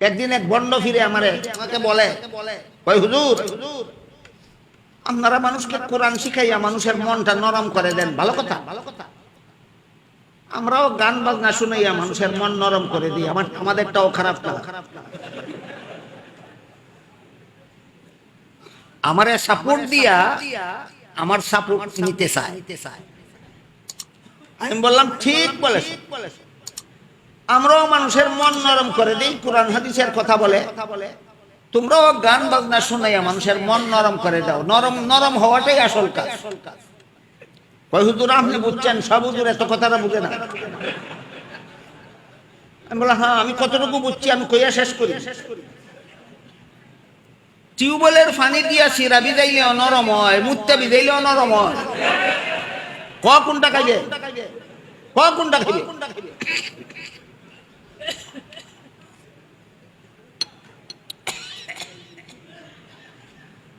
একদিন এক বন্ড ফিরে আমারে, আমাকে বলে কই হুজুর, আপনারা মানুষকে কোরআন শিখাইয়া মানুষের মনটা নরম করে দেন, ভালো কথা? ভালো কথা আমরাও গান বাজনা শুনাইয়া মানুষের মন নরম করে দিই, আমার, আমাদেরটাও খারাপ না। আমারে সাপোর্ট দিয়া, আমার সাপোর্ট নিতে চায়। আমি বললাম, ঠিক বলেছ। আমরাও মানুষের মন নরম করে দিই, কোরআন, হাদিসের কথা বলে। তোমরাও গান, বাজনা শুনাইয়া মানুষের মন নরম করে দাও। নরম নরম হওয়াটাই আসল কাজ। হুজুর, আপনি বুঝছেন? সব হুজুর এত কথাটা বুঝে না। আমি বললাম হ্যাঁ আমি কতটুকু বুঝছি, আমি কইয়া শেষ করি। টিউবওয়েলের পানি দিয়া সিরা বিজাইলে নরম হয়, মুত্তে বিজাইলে নরম হয়। ক, কোনটা খাইবে? ক, কোনটা খাইবে?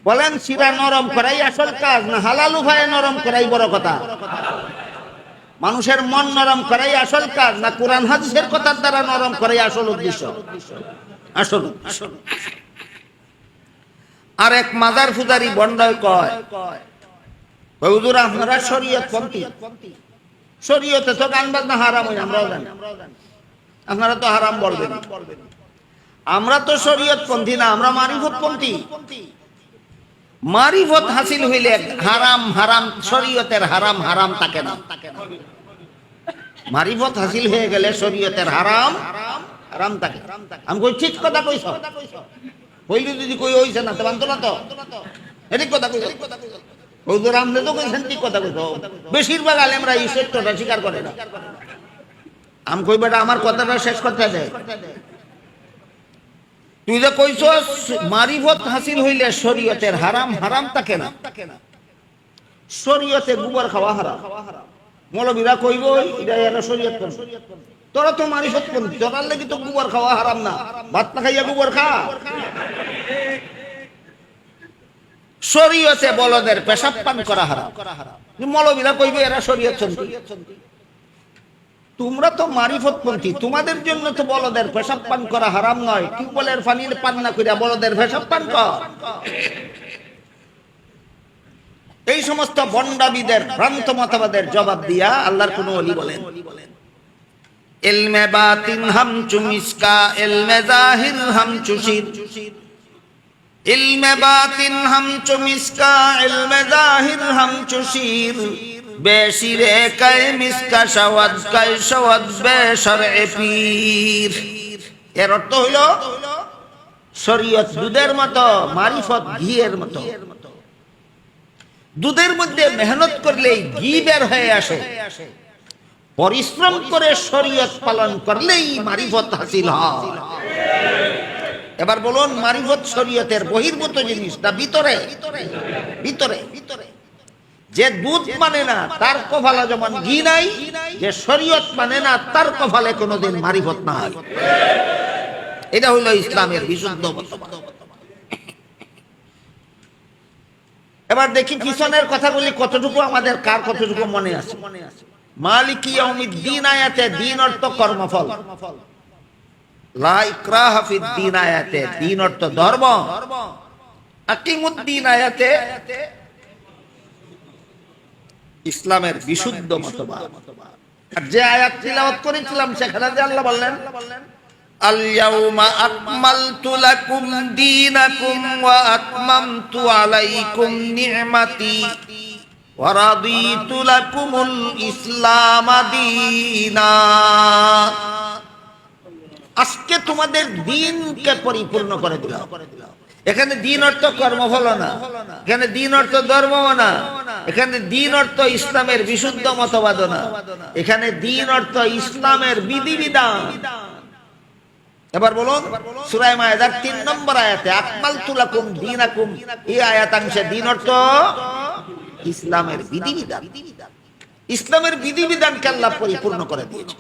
বলেন শিরা নরম করাই আসল কাজ, না হালাল উভয়ে নরম করাই বড় কথা? মানুষের মন নরম করাই আসল কাজ, না কোরআন হাদিসের কথার দ্বারা নরম করাই আসল উদ্দেশ্য? আসল আর এক মাজার ফুজারি বন্ডয় কয় হুজুর, আপনারা শরীয়ত পন্থী। শরীয়তে তো গান বাজনা হারাম হয়, আমরাও জানি। আপনারা তো হারাম বলবেন আমরা তো শরীয়ত পন্থী না, আমরা মারিফত পন্থী। মারিফত হাসিল হইলে হারাম হারাম, শরীয়তের হারাম হারাম থাকে না। মারিফত হাসিল হয়ে গেলে শরীয়তের হারাম হারাম থাকে আমি কই, ঠিক কথা কইছ? কইলি যদি কই হইছে না তো না তো? এদিক কথা কইছ? ওই তো তো কইছেন, ঠিক কথা কইছ। বেশিরভাগ আলেমরা এই সত্যটা স্বীকার করে না। আমি কই, বেটা, আমার কথাটা শেষ করতে দেয় তুই যে কইছ মারিফত হাসিল হইলে শরীয়তের হারাম হারাম থাকে না। শরীয়তে গোবর খাওয়া হারাম। মৌলবীরা কইব এটা এরা শরীয়ত। তোরা তো মারিফত পন্থী তোরার লাগি তো গোবর খাওয়া হারাম না। ভাত না খাইয়া গোবর খা। শরীয়তে বলদের পেশাব পান করা হারাম। মৌলবীরা কইব, এরা শরীয়ত পন্থী। তোমরা তো মারিফত পন্থী তোমাদের জন্য তো বলদের পেশাব পান করা হারাম নয়। টিউবওয়েলের পানি পান না করিয়া বলদের পেশাব পান কর? এই সমস্ত বন্ডাবিদের, ভ্রান্ত মতবাদের জবাব দিয়া আল্লাহর কোন অলি বলেন। এলমে হাম চুমিসকা, এলমে জাহির হাম চুশির ইলমে বাতিন হাম চুমিসকা, এলমে জাহির হাম চুশির মিসকা বেশর পীর। এর অর্থ শরীয়ত দুধের মতো, মারিফত ঘিয়ের মতো। দুধের মধ্যে মেহনত করলেই ঘি বের হয়ে আসে। পরিশ্রম করে শরীয়ত পালন করলেই মারিফত হাসিল হয়। এবার বলুন, মারিফত শরীয়তের বহির্ভূত জিনিস না ভিতরে ভিতরে। যে দুধ মানে না, তার কফালে যেমন ঘি নাই, যে শরীয়ত মানে না, তার কফালে কোনোদিন মারিফত নাই। এটা হইল ইসলামের বিশুদ্ধ মতবাদ এবার দেখি পিছনের কথাগুলি কতটুকু আমাদের, কার কতটুকু মনে আছে? মালিকি অমিত দিন আয়াতে, দিন অর্থ কর্মফল। লা দিন আয়াতে, দিন অর্থ ধর্ম। আকিমুদ্দিন আয়াতে ইসলামের বিশুদ্ধ মতবাদ আর যে আয়াত তিলাওয়াত করেছিলাম সেখানে যে আল্লাহ বললেন اليوم أكملت لكم دينكم وأتممت عليكم نعمتي ورضيت لكم الإسلام دينا আজকে তোমাদের দিনকে পরিপূর্ণ করে দিলাম এখানে দিন অর্থ কর্মফল না এখানে দিন অর্থ ধর্ম না এখানে দিন অর্থ ইসলামের বিশুদ্ধ মতবাদ না এখানে দিন অর্থ ইসলামের বিধিবিধান। এবার বলুন সুরাই মায়েদার তিন নম্বর আয়াতে আকমাল তুলাকুম দিন আকুম এই আয়াতাংশে দিন অর্থ ইসলামের বিধিবিধান। ইসলামের বিধিবিধানকে আল্লাহ পরিপূর্ণ করে দিয়েছে